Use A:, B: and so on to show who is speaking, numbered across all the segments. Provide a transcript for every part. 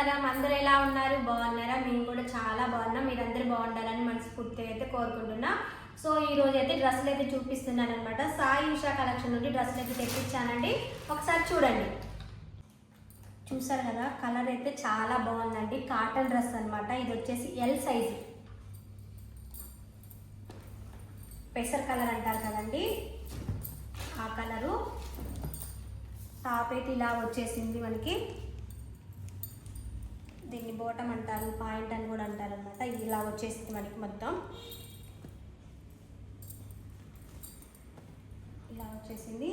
A: నమస్కారం అందరూ ఎలా ఉన్నారు? బాగున్నారా? మేము కూడా చాలా బాగున్నాం. మీరందరూ బాగుండాలని మనస్ఫూర్తిగా అయితే కోరుకుంటున్నా. సో ఈ రోజు అయితే డ్రెస్సులు అయితే చూపిస్తున్నాను అనమాట సాయి ఉషా కలెక్షన్ నుండి డ్రెస్సులు అయితే తెప్పించానండి. ఒకసారి చూడండి. చూసారు కదా కలర్ అయితే చాలా బాగుందండి. కాటన్ డ్రెస్ అనమాట ఇది వచ్చేసి ఎల్ సైజు పెసర్ కలర్ అంటారు కదండి. ఆ కలరు. టాప్ అయితే ఇలా వచ్చేసింది మనకి. దీన్ని బోటం అంటారు పాయింట్ అని కూడా అంటారు అనమాట ఇలా వచ్చేసింది మనకి మొత్తం. ఇలా వచ్చేసింది.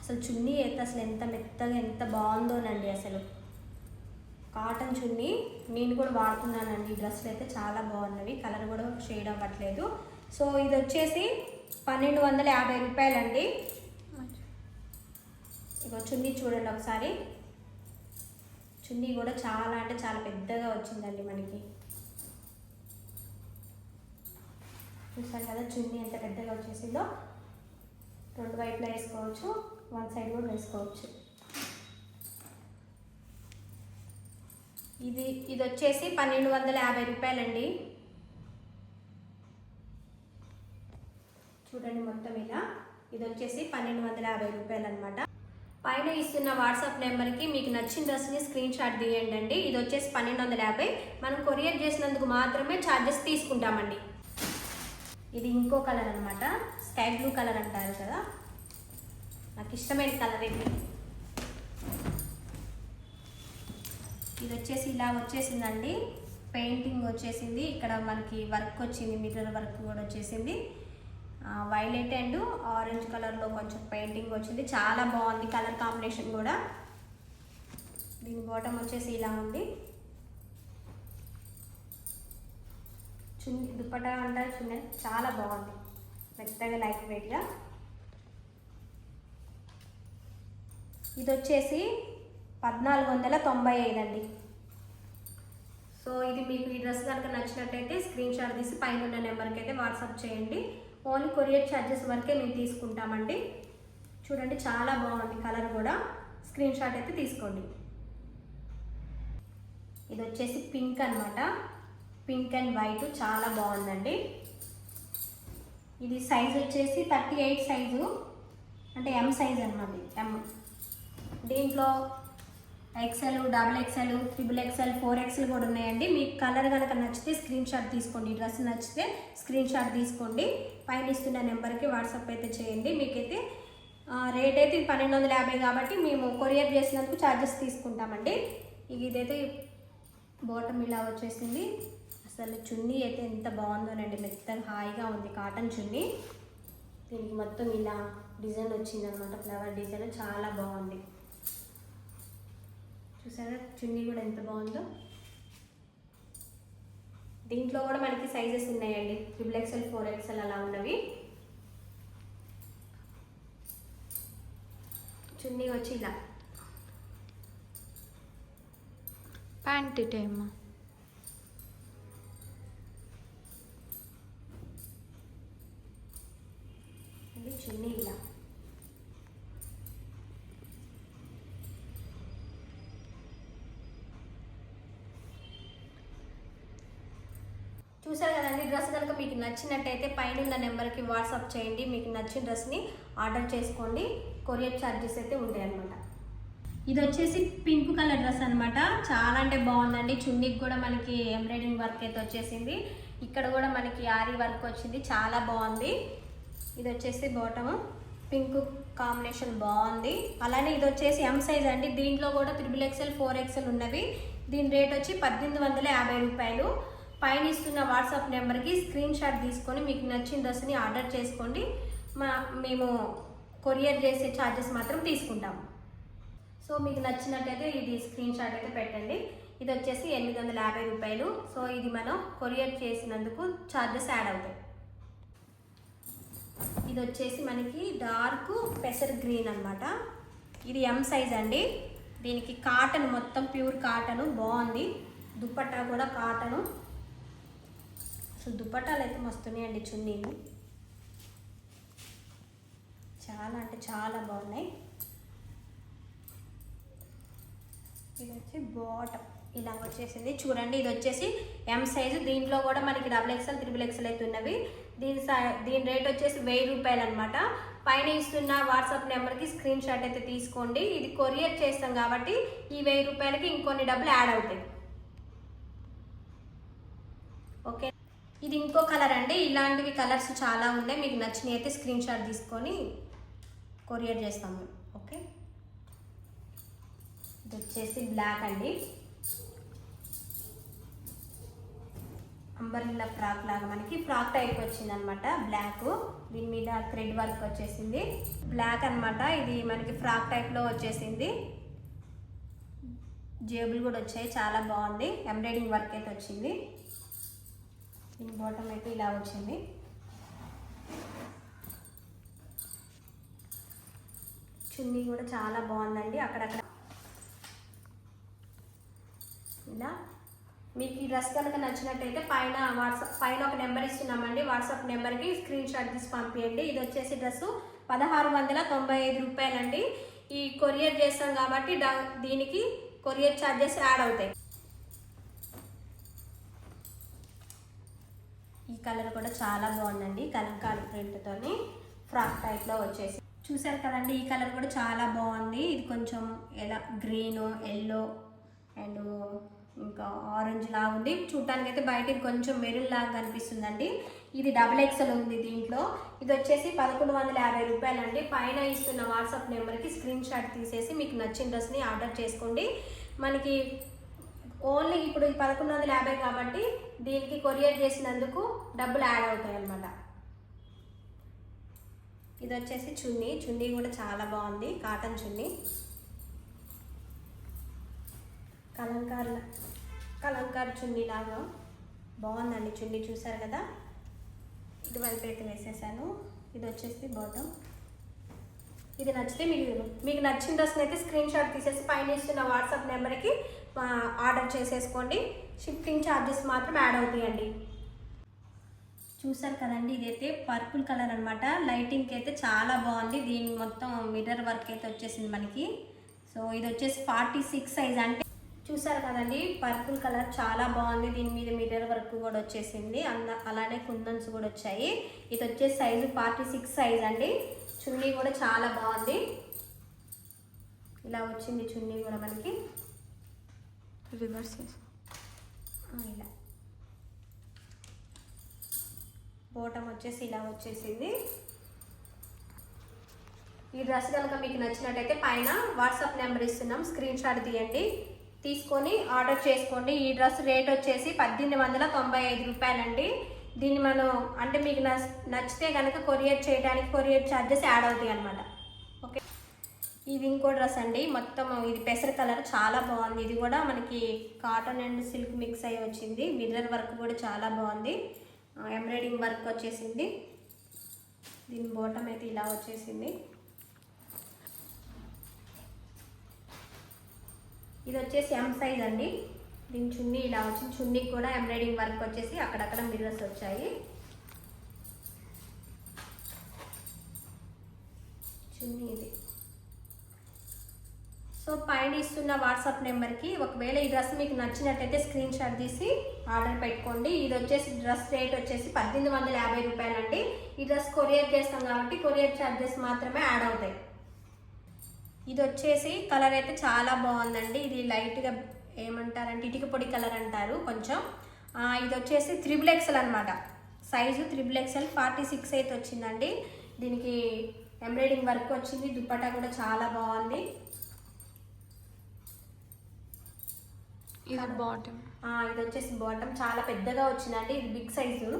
A: అసలు చున్నీ అయితే అసలు ఎంత మెత్తగా ఎంత బాగుందోనండి అసలు. కాటన్ చున్నీ. నేను కూడా వాడుతున్నానండి. ఈ డ్రెస్సులు అయితే చాలా బాగున్నవి. కలర్ కూడా షేడ్ అవ్వట్లేదు. సో ఇది వచ్చేసి పన్నెండు వందల యాభై రూపాయలండి. ఇగో చున్నీ చూడండి ఒకసారి. చున్నీ కూడా చాలా అంటే చాలా పెద్దగా వచ్చిందండి మనకి. చూసారు కదా చున్నీ ఎంత పెద్దగా వచ్చేసిందో? రెండు వైపులా వేసుకోవచ్చు వన్ సైడ్ కూడా వేసుకోవచ్చు. ఇది ఇది వచ్చేసి పన్నెండు వందల యాభై రూపాయలండి. చూడండి మొత్తం ఇలా. ఇది వచ్చేసి పన్నెండు వందల యాభై రూపాయలు అనమాట పైన ఇస్తున్న వాట్సాప్ నెంబర్కి మీకు నచ్చిన డ్రెస్ని స్క్రీన్ షాట్ తీయండి అండి ఇది వచ్చేసి పన్నెండు వందల యాభై. మనం కొరియర్ చేసినందుకు మాత్రమే ఛార్జెస్ తీసుకుంటామండి. ఇది ఇంకో కలర్ అనమాట స్కై బ్లూ కలర్ అంటారు కదా. నాకు ఇష్టమైన కలర్ ఇది. ఇది వచ్చేసి ఇలా వచ్చేసిందండి. పెయింటింగ్ వచ్చేసింది. ఇక్కడ మనకి వర్క్ వచ్చింది మిర్రర్ వర్క్ కూడా వచ్చేసింది. వైలెట్ అండ్ ఆరెంజ్ కలర్లో కొంచెం పెయింటింగ్ వచ్చింది. చాలా బాగుంది కలర్ కాంబినేషన్ కూడా. దీని బాటమ్ వచ్చేసి ఇలా ఉంది. చున్ని దుప్పట అంటారు చున్నీ. చాలా బాగుంది. మెత్తగా లైట్ వెయిట్గా ఇది వచ్చేసి పద్నాలుగు వందల తొంభై ఐదు అండి. సో ఇది మీకు ఈ డ్రెస్ కనుక నచ్చినట్టయితే స్క్రీన్ షాట్ తీసి పైన ఉన్న నెంబర్కి అయితే వాట్సాప్ చేయండి. ఓన్లీ కొరియర్ ఛార్జెస్ వరకే మేము తీసుకుంటామండి. చూడండి చాలా బాగుంది కలర్ కూడా. స్క్రీన్ షాట్ అయితే తీసుకోండి. ఇది వచ్చేసి పింక్ అన్నమాట. పింక్ అండ్ వైట్ చాలా బాగుందండి. ఇది సైజ్ వచ్చేసి థర్టీ ఎయిట్ సైజు. అంటే ఎం సైజ్ అన్నమాట ఎం దీంట్లో XL double XL triple XL four XL కూడా ఉన్నాయండి. మీకు కలర్ కనుక నచ్చితే స్క్రీన్ షాట్ తీసుకోండి. డ్రెస్ నచ్చితే స్క్రీన్ షాట్ తీసుకోండి. పైన ఇస్తున్న నెంబర్కి వాట్సాప్ అయితే చేయండి. మీకైతే రేట్ అయితే ఇది పన్నెండు వందల యాభై కాబట్టి మేము కొరియర్ చేసినందుకు ఛార్జెస్ తీసుకుంటామండి. ఇదైతే బాటమ్ ఇలా వచ్చేసింది. అసలు చున్నీ అయితే ఎంత బాగుందోనండి. మెత్తగా హాయిగా ఉంది. కాటన్ చున్నీ. దీనికి మొత్తం ఇలా డిజైన్ వచ్చింది అనమాట ఫ్లవర్ డిజైన్ చాలా బాగుంది. చూసారా? చున్నీ కూడా ఎంత బాగుందో. దీంట్లో కూడా మనకి సైజెస్ ఉన్నాయండి. ట్రిపుల్ ఎక్స్ఎల్ ఫోర్ ఎక్స్ఎల్ అలా ఉన్నవి. చున్నీ వచ్చి ఇలా.
B: Pant time?
A: మీకు నచ్చినట్టయితే పైన ఉన్న నెంబర్కి వాట్సాప్ చేయండి. మీకు నచ్చిన డ్రెస్ని ఆర్డర్ చేసుకోండి. కొరియర్ ఛార్జెస్ అయితే ఉంటాయి అనమాట ఇది వచ్చేసి పింక్ కలర్ డ్రెస్ అనమాట చాలా అంటే బాగుందండి. చున్నీకి కూడా మనకి ఎంబ్రాయిడింగ్ వర్క్ అయితే వచ్చేసింది. ఇక్కడ కూడా మనకి ఆరీ వర్క్ వచ్చింది. చాలా బాగుంది. ఇది వచ్చేసి బాటమ్ పింక్ కాంబినేషన్ బాగుంది. అలానే ఇది వచ్చేసి ఎం సైజ్ అండి. దీంట్లో కూడా త్రిబుల్ ఎక్స్ఎల్ ఫోర్ ఎక్స్ఎల్ ఉన్నవి. దీని రేట్ వచ్చి పద్దెనిమిది వందల యాభై రూపాయలు. పైన ఇస్తున్న వాట్సాప్ నెంబర్కి స్క్రీన్ షాట్ తీసుకొని మీకు నచ్చిన డ్రెస్ని ఆర్డర్ చేసుకోండి. మా మేము కొరియర్ చేసే ఛార్జెస్ మాత్రం తీసుకుంటాం. సో మీకు నచ్చినట్టయితే ఇది స్క్రీన్ షాట్ అయితే పెట్టండి. ఇది వచ్చేసి ఎనిమిది వందల యాభై రూపాయలు. సో ఇది మనం కొరియర్ చేసినందుకు ఛార్జెస్ యాడ్ అవుతాయి. ఇది వచ్చేసి మనకి డార్క్ పెసర్ గ్రీన్ అన్నమాట. ఇది ఎం సైజ్ అండి. దీనికి కాటన్ మొత్తం ప్యూర్ కాటన్ బాగుంది. దుప్పట్టా కూడా కాటను. అసలు దుప్పట్టాలు అయితే మస్తున్నాయండి చున్నీలు. చాలా అంటే చాలా బాగున్నాయి. ఇది వచ్చి బాటమ్. ఇలా వచ్చేసింది. చూడండి ఇది వచ్చేసి ఎం సైజు దీంట్లో కూడా మనకి డబుల్ ఎక్స్ఎల్ త్రిబుల్ ఎక్స్ఎల్ అయితే ఉన్నవి. దీని సై- దీని రేట్ వచ్చేసి వెయ్యి రూపాయలు అనమాట పైన ఇస్తున్న వాట్సాప్ నెంబర్కి స్క్రీన్ షాట్ అయితే తీసుకోండి. ఇది కొరియర్ చేస్తాం కాబట్టి ఈ వెయ్యి రూపాయలకి ఇంకొన్ని డబ్బులు యాడ్ అవుతాయి ఓకే ఇది ఇంకో కలర్ అండి. ఇలాంటివి కలర్స్ చాలా ఉన్నాయి. మీకు నచ్చినవి అయితే స్క్రీన్ షాట్ తీసుకొని కొరియర్ చేస్తాము ఓకే ఇది వచ్చేసి బ్లాక్ అండి. అంబరిల్లా ఫ్రాక్ లాగా మనకి ఫ్రాక్ టైప్ వచ్చింది అనమాట బ్లాక్ దీని మీద థ్రెడ్ వర్క్ వచ్చేసింది. బ్లాక్ అనమాట ఇది మనకి ఫ్రాక్ టైప్లో వచ్చేసింది. జేబులు కూడా వచ్చాయి. చాలా బాగుంది. ఎంబ్రాయిడింగ్ వర్క్ అయితే వచ్చింది. దీని బాటమ్ అయితే ఇలా వచ్చింది. చున్నీ కూడా చాలా బాగుందండి. అక్కడక్కడ ఇలా. మీకు ఈ డ్రెస్ కనుక నచ్చినట్టయితే పైన వాట్సాప్ పైన ఒక నెంబర్ ఇస్తున్నామండి. వాట్సాప్ నెంబర్కి స్క్రీన్ షాట్ తీసి పంపించండి ఇది వచ్చేసి డ్రెస్సు పదహారు వందల తొంభై ఐదు రూపాయలండి. ఈ కొరియర్ చేస్తాం కాబట్టి దీనికి కొరియర్ ఛార్జెస్ యాడ్ అవుతాయి. ఈ కలర్ కూడా చాలా బాగుందండి కలంకారీ ప్రింట్తోని ఫ్రాక్ టైప్లో వచ్చేసి. చూసారు కదండి ఈ కలర్ కూడా చాలా బాగుంది. ఇది కొంచెం ఎలా గ్రీన్ ఎల్లో అండ్ ఇంకా ఆరెంజ్ లాగా ఉంది. చూడటానికి అయితే బయట కొంచెం మెరూన్ లాగా కనిపిస్తుందండి. ఇది డబుల్ ఎక్సెల్ ఉంది దీంట్లో. ఇది వచ్చేసి పదకొండు వందల యాభై రూపాయలండి. పైన ఇస్తున్న వాట్సాప్ నెంబర్కి స్క్రీన్ షాట్ తీసేసి మీకు నచ్చిన డ్రెస్ని ఆర్డర్ చేసుకోండి. మనకి ఓన్లీ ఇప్పుడు ఈ పదకొండు వందల యాభై కాబట్టి దీనికి కొరియర్ చేసినందుకు డబ్బులు యాడ్ అవుతాయి అన్నమాట ఇది వచ్చేసి చున్నీ. చున్నీ కూడా చాలా బాగుంది. కాటన్ చున్నీ. కలంకార్ కలంకార్ చున్నీ లాగా బాగుందండి చున్నీ. చూసారు కదా? ఇటువైపు అయితే వేసేసాను. ఇది వచ్చేసి బాటమ్. ఇది నచ్చితే మీకు మీకు నచ్చిన డ్రెస్ని అయితే స్క్రీన్ షాట్ తీసేసి పైన ఇస్తున్న వాట్సాప్ నెంబర్కి ఆర్డర్ చేసేసుకోండి. షిఫ్టింగ్ ఛార్జెస్ మాత్రం యాడ్ అవుతాయండి. చూసారు కదండి ఇదైతే పర్పుల్ కలర్ అనమాట లైటింగ్కి అయితే చాలా బాగుంది. దీని మొత్తం మిర్రర్ వర్క్ అయితే వచ్చేసింది మనకి. సో ఇది వచ్చేసి ఫార్టీ సిక్స్ సైజ్ అంటే చూసారు కదండి పర్పుల్ కలర్ చాలా బాగుంది. దీని మీద మిర్రర్ వర్క్ కూడా వచ్చేసింది. అంద అలానే కుందన్స్ కూడా వచ్చాయి. ఇది వచ్చేసి సైజు ఫార్టీ సిక్స్ సైజ్ అండి. చున్నీ కూడా చాలా బాగుంది. ఇలా వచ్చింది చున్నీ కూడా మనకి.
B: రివర్స్ చేసి
A: ఇలా బోటం వచ్చేసి ఇలా వచ్చేసింది. ఈ డ్రెస్ కనుక మీకు నచ్చినట్టయితే పైన వాట్సాప్ నెంబర్ ఇస్తున్నాం. స్క్రీన్ షాట్ తీయండి. తీసుకొని ఆర్డర్ చేసుకోండి. ఈ డ్రెస్ రేట్ వచ్చేసి పద్దెనిమిది వందల తొంభై ఐదు రూపాయలండి. దీన్ని మనం అంటే మీకు నచ్చితే కనుక కొరియర్ చేయడానికి కొరియర్ ఛార్జెస్ యాడ్ అవుతాయి అనమాట ఓకే? ఇది ఇంకో డ్రెస్ అండి. మొత్తం ఇది పెసర కలర్. చాలా బాగుంది. ఇది కూడా మనకి కాటన్ అండ్ సిల్క్ మిక్స్ అయ్యి వచ్చింది. మిర్రర్ వర్క్ కూడా చాలా బాగుంది. ఎంబ్రాయిడింగ్ వర్క్ వచ్చేసింది. దీని బాటమ్ అయితే ఇలా వచ్చేసింది. ఇది వచ్చేసి ఎం సైజ్ అండి. దీని చున్నీ ఇలా వచ్చింది. చున్నీకి కూడా ఎంబ్రాయిడింగ్ వర్క్ వచ్చేసి అక్కడక్కడ మిర్రర్స్ వచ్చాయి. చున్నీ ఇది. సో పైన ఇస్తున్న వాట్సాప్ నెంబర్కి ఒకవేళ ఈ డ్రెస్ మీకు నచ్చినట్టయితే స్క్రీన్ షాట్ తీసి ఆర్డర్ పెట్టుకోండి. ఇది వచ్చేసి డ్రెస్ రేట్ వచ్చేసి పద్దెనిమిది వందల యాభై రూపాయలండి. ఈ డ్రెస్ కొరియర్ చేస్తాం కాబట్టి కొరియర్ ఛార్జెస్ మాత్రమే యాడ్ అవుతాయి. ఇది వచ్చేసి కలర్ అయితే చాలా బాగుందండి. ఇది లైట్గా ఏమంటారంటే ఇటుక పొడి కలర్ అంటారు కొంచెం. ఇది వచ్చేసి త్రిబుల్ ఎక్సెల్ అనమాట size triple XL forty six అయితే వచ్చిందండి. దీనికి ఎంబ్రాయిడింగ్ వర్క్ వచ్చింది. దుప్పటా కూడా చాలా బాగుంది.
B: ఇది బాటమ్
A: ఇది వచ్చేసి బాటమ్ చాలా పెద్దగా వచ్చిందండి. ఇది big size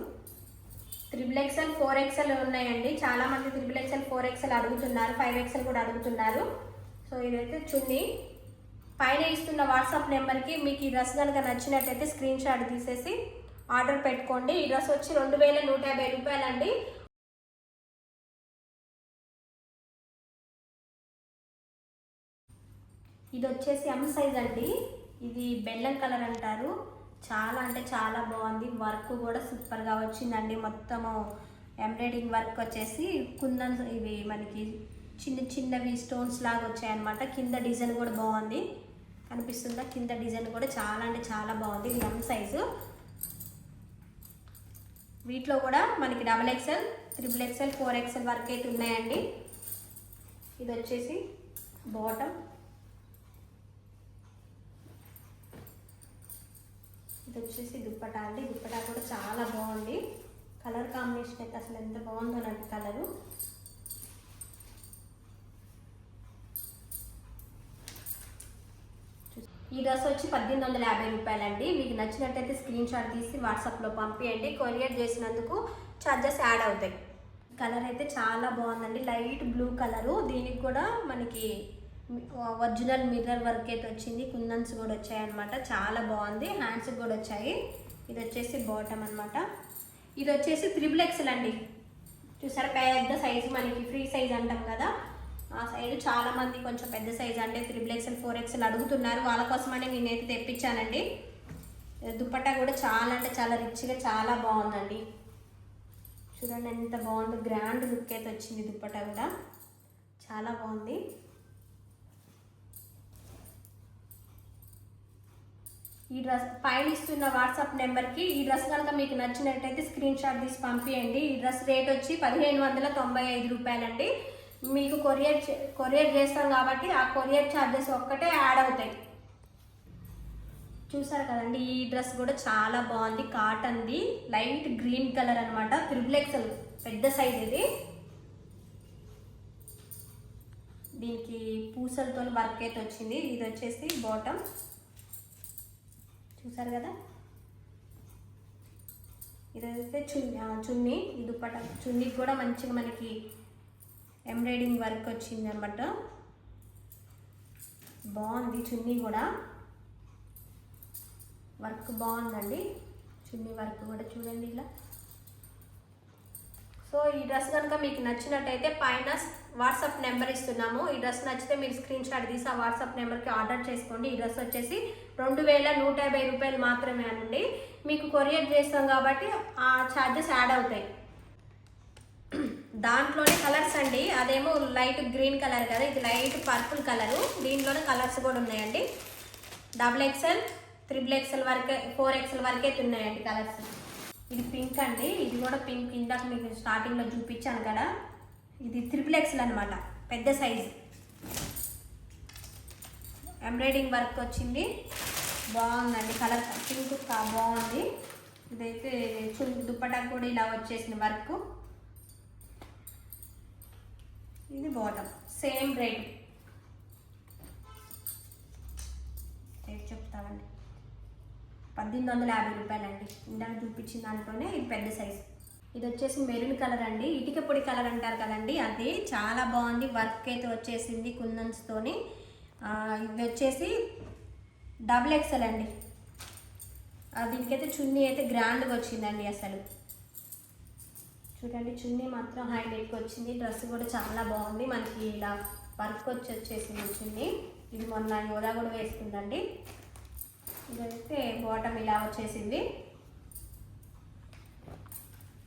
A: triple XL four XL ఉన్నాయండి. చాలా మంది త్రిబుల్ ఎక్స్ఎల్ ఫోర్ ఎక్స్ఎల్ అడుగుతున్నారు. ఫైవ్ ఎక్స్ఎల్ కూడా అడుగుతున్నారు. సో ఇదైతే చున్నీ. పైన ఇస్తున్న వాట్సాప్ నెంబర్కి మీకు ఈ డ్రెస్ కనుక నచ్చినట్టయితే స్క్రీన్ షాట్ తీసేసి ఆర్డర్ పెట్టుకోండి. ఈ డ్రెస్ వచ్చి రెండు వేల నూట యాభై రూపాయలండి. ఇది వచ్చేసి ఎం సైజ్ అండి. ఇది బెల్లం కలర్ అంటారు. చాలా అంటే చాలా బాగుంది. వర్క్ కూడా సూపర్గా వచ్చిందండి. మొత్తము ఎంబ్రాయిడింగ్ వర్క్ వచ్చేసి కుందన్ ఇవి మనకి చిన్న చిన్నవి స్టోన్స్ లాగా వచ్చాయన్నమాట. కింద డిజైన్ కూడా బాగుంది. కనిపిస్తుందా? కింద డిజైన్ కూడా చాలా అంటే చాలా బాగుంది. ఎం సైజు వీటిలో కూడా మనకి double XL triple XL four XL వరకు అయితే ఉన్నాయండి. ఇది వచ్చేసి బాటమ్ ఇది వచ్చేసి దుప్పటా అండి. దుప్పటా కూడా చాలా బాగుంది. కలర్ కాంబినేషన్ అయితే అసలు ఎంత బాగుందో నాకు కలరు ఈ డ్రెస్ వచ్చి పద్దెనిమిది వందల యాభై రూపాయలండి. మీకు నచ్చినట్టయితే స్క్రీన్ షాట్ తీసి వాట్సాప్లో పంపించండి కొరియర్ చేసినందుకు ఛార్జెస్ యాడ్ అవుతాయి. కలర్ అయితే చాలా బాగుందండి. లైట్ బ్లూ కలరు దీనికి కూడా మనకి ఒరిజినల్ మిర్రర్ వర్క్ అయితే వచ్చింది కుందన్స్ కూడా వచ్చాయి చాలా బాగుంది. హ్యాండ్స్ కూడా వచ్చాయి. ఇది వచ్చేసి బాటమ్ అన్నమాట. ఇది వచ్చేసి త్రిబుల్ ఎక్సెల్ అండి. చూసారా? పెద్ద సైజు మనకి ఫ్రీ సైజ్ అంటాం కదా. ఆ సైజు చాలా మంది కొంచెం పెద్ద సైజ్ అంటే త్రిబుల్ ఎక్సెల్ ఫోర్ ఎక్సెల్ అడుగుతున్నారు. వాళ్ళ కోసమని నేనైతే తెప్పించానండి. దుప్పట్టా కూడా చాలా అంటే చాలా రిచ్గా చాలా బాగుందండి. చూడండి ఎంత బాగుంది. గ్రాండ్ లుక్ అయితే వచ్చింది దుపట్టా కూడా. చాలా బాగుంది. ఈ డ్రెస్ పైన ఇస్తున్న వాట్సాప్ నెంబర్కి ఈ డ్రెస్ కనుక మీకు నచ్చినట్టయితే స్క్రీన్ షాట్ తీసి పంపించండి ఈ డ్రెస్ రేట్ వచ్చి పదిహేను వందల తొంభై ఐదు రూపాయలండి. మీకు కొరియర్ చే- కొరియర్ చేస్తాం కాబట్టి ఆ కొరియర్ ఛార్జెస్ ఒక్కటే యాడ్ అవుతాయి. చూసారు కదండి ఈ డ్రెస్ కూడా చాలా బాగుంది. కాటన్ది లైట్ గ్రీన్ కలర్ అనమాట త్రిబుల్ ఎక్సెల్ పెద్ద సైజ్ ఇది. దీనికి పూసలతో వర్క్ అయితే వచ్చింది. ఇది వచ్చేసి బాటమ్. చూసారు కదా? ఇదైతే చున్నీ చున్నీ ఈ దుప్పట చున్నీకి కూడా మంచిగా మనకి ఎంబ్రాయిడింగ్ వర్క్ వచ్చింది అనమాట బాగుంది చున్నీ కూడా. వర్క్ బాగుందండి. చున్నీ వర్క్ కూడా చూడండి ఇలా. సో ఈ డ్రెస్ కనుక మీకు నచ్చినట్టయితే పైన వాట్సాప్ నెంబర్ ఇస్తున్నాము. ఈ డ్రెస్ నచ్చితే మీరు స్క్రీన్ షాట్ తీసి ఆ వాట్సాప్ నెంబర్కి ఆర్డర్ చేసుకోండి. ఈ డ్రెస్ వచ్చేసి రెండు వేల నూట యాభై రూపాయలు మాత్రమే అండి మీకు కొరియర్ చేస్తాం కాబట్టి ఆ ఛార్జెస్ యాడ్ అవుతాయి. దాంట్లోనే కలర్స్ అండి. అదేమో లైట్ గ్రీన్ కలర్ కదా ఇది లైట్ పర్పుల్ కలరు దీంట్లోనే కలర్స్ కూడా ఉన్నాయండి. డబుల్ ఎక్స్ఎల్ త్రిబుల్ ఎక్స్ఎల్ వరకే ఫోర్ ఎక్స్ఎల్ వరకే అయితే ఉన్నాయండి కలర్స్ ఇది పింక్ అండి. ఇది కూడా పింక్ ఇందాక మీకు స్టార్టింగ్లో చూపించాను కదా. ఇది త్రిబుల్ ఎక్స్ఎల్ అనమాట పెద్ద సైజు ఎంబ్రాయిడింగ్ వర్క్ వచ్చింది. బాగుందండి. కలర్ పింక్ బాగుంది. ఇదైతే చుండి దుప్పటాకు కూడా ఇలా వచ్చేసింది వర్క్. ఇది బాటమ్. సేమ్ రేట్ రేట్ చెప్తామండి. పద్దెనిమిది వందల యాభై రూపాయలండి. ఇందాక చూపించిన దాంట్లోనే ఇది పెద్ద సైజ్. ఇది వచ్చేసి మెరూన్ కలర్ అండి. ఇటుక పొడి కలర్ అంటారు కదండి. అది చాలా బాగుంది. వర్క్ అయితే వచ్చేసింది కుందన్స్తోని ఇది వచ్చేసి డబుల్ ఎక్సెల్ అండి. దీనికైతే చున్నీ అయితే గ్రాండ్గా వచ్చిందండి అసలు. చూడండి చున్నీ మాత్రం హైలైట్కి వచ్చింది. డ్రెస్ కూడా చాలా బాగుంది. మనకి ఇలా వర్క్ వచ్చి వచ్చేసింది చున్నీ. ఇది మొన్న యోగా కూడా వేసుకుందండి. ఇదైతే బాటమ్ ఇలా వచ్చేసింది.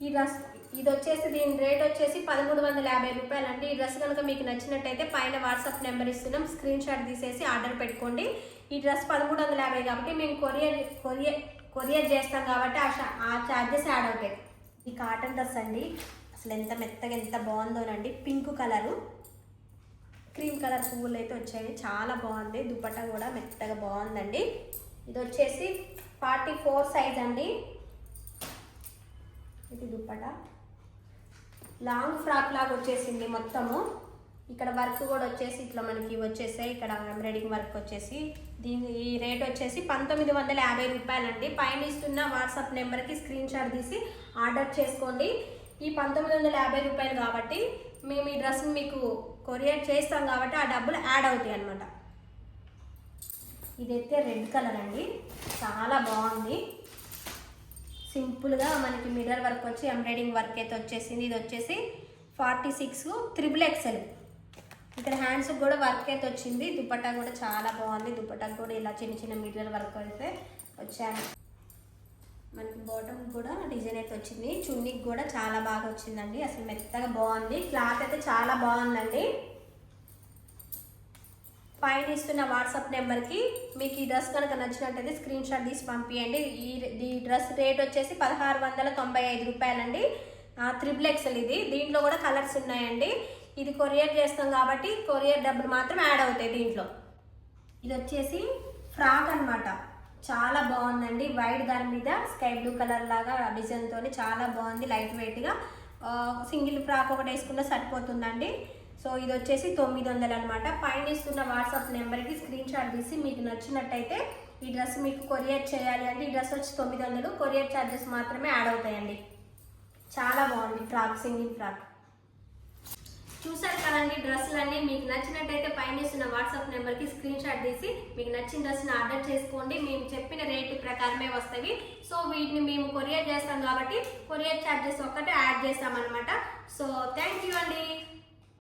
A: ఈ డ్రెస్ ఇది వచ్చేసి దీని రేట్ వచ్చేసి పదమూడు వందల యాభై రూపాయలు అండి ఈ డ్రెస్ కనుక మీకు నచ్చినట్టయితే పైన వాట్సాప్ నెంబర్ ఇస్తున్నాం. స్క్రీన్ షాట్ తీసేసి ఆర్డర్ పెట్టుకోండి. ఈ డ్రెస్ పదమూడు వందల యాభై కాబట్టి మేము కొరియర్ కొరియర్ కొరియర్ చేస్తాం కాబట్టి ఆ షా- ఆ ఛార్జెస్ యాడ్ అవుతాయి. ఈ కాటన్ డ్రెస్ అండి. అసలు ఎంత మెత్తగా ఎంత బాగుందోనండి. Pink colour. క్రీమ్ కలర్ పువ్వులు అయితే వచ్చాయి. చాలా బాగుంది. దుపట్టా కూడా మెత్తగా బాగుందండి. ఇది వచ్చేసి ఫార్టీ ఫోర్ సైజ్ అండి. ఇది దుప్పట. లాంగ్ ఫ్రాక్ లాగా వచ్చేసింది మొత్తము. ఇక్కడ వర్క్ కూడా వచ్చేసి ఇట్లా మనకి వచ్చేసాయి. ఇక్కడ ఎంబ్రాయిడింగ్ వర్క్ వచ్చేసి. దీని ఈ రేట్ వచ్చేసి పంతొమ్మిది వందల యాభై రూపాయలండి. పైన ఇస్తున్న వాట్సాప్ నెంబర్కి స్క్రీన్ షాట్ తీసి ఆర్డర్ చేసుకోండి. ఈ పంతొమ్మిది వందల యాభై రూపాయలు కాబట్టి మేము ఈ డ్రెస్ మీకు కొరియర్ చేస్తాం కాబట్టి ఆ డబ్బులు యాడ్ అవుతాయి అనమాట ఇదైతే రెడ్ కలర్ అండి. చాలా బాగుంది. సింపుల్గా మనకి మిర్రర్ వర్క్ వచ్చి ఎంబ్రాయిడింగ్ వర్క్ అయితే వచ్చేసింది. ఇది వచ్చేసి ఫార్టీ సిక్స్ త్రిబుల్ ఎక్సెల్. ఇక్కడ హ్యాండ్స్ కూడా వర్క్ అయితే వచ్చింది. దుపట్టా కూడా చాలా బాగుంది. దుపట్టా కూడా ఇలా చిన్న చిన్న మిర్రర్ వర్క్ అయితే వచ్చాయి. మనకి బాటమ్ కూడా డిజైన్ అయితే వచ్చింది. చున్నీకి కూడా చాలా బాగా వచ్చిందండి. అసలు మెత్తగా బాగుంది. క్లాత్ అయితే చాలా బాగుందండి. పైన ఇస్తున్న వాట్సాప్ నెంబర్కి మీకు ఈ డ్రెస్ కనుక నచ్చినట్టయితే స్క్రీన్ షాట్ తీసి పంపించండి ఈ ఈ డ్రెస్ రేట్ వచ్చేసి పదహారు వందల తొంభై ఐదు రూపాయలండి. త్రిబుల్ ఎక్సెల్ ఇది. దీంట్లో కూడా కలర్స్ ఉన్నాయండి. ఇది కొరియర్ చేస్తాం కాబట్టి కొరియర్ డబ్బులు మాత్రం యాడ్ అవుతాయి దీంట్లో. ఇది వచ్చేసి ఫ్రాక్ అన్నమాట. చాలా బాగుందండి. వైట్ దాని మీద స్కై బ్లూ కలర్ లాగా డిజైన్తో చాలా బాగుంది. లైట్ వెయిట్గా. సింగిల్ ఫ్రాక్ ఒకటి వేసుకుంటే సరిపోతుందండి. సో ఇది వచ్చేసి తొమ్మిది వందలు అనమాట పైన ఇస్తున్న వాట్సాప్ నెంబర్కి స్క్రీన్ షాట్ తీసి మీకు నచ్చినట్టయితే ఈ డ్రెస్ మీకు కొరియర్ చేయాలి అంటే ఈ డ్రెస్ వచ్చి తొమ్మిది వందలు కొరియర్ ఛార్జెస్ మాత్రమే యాడ్ అవుతాయండి. చాలా బాగుంది ఫ్రాక్ సింగింగ్ ఫ్రాక్. చూసారు కదండి డ్రెస్సులన్నీ. మీకు నచ్చినట్టయితే పైన ఇస్తున్న వాట్సాప్ నెంబర్కి స్క్రీన్ షాట్ తీసి మీకు నచ్చిన డ్రెస్ని ఆర్డర్ చేసుకోండి. మేము చెప్పిన రేటు ప్రకారమే వస్తాయి సో వీటిని మేము కొరియర్ చేస్తాం కాబట్టి కొరియర్ ఛార్జెస్ ఒక్కటే యాడ్ చేస్తామన్నమాట. సో థ్యాంక్ యూ అండి.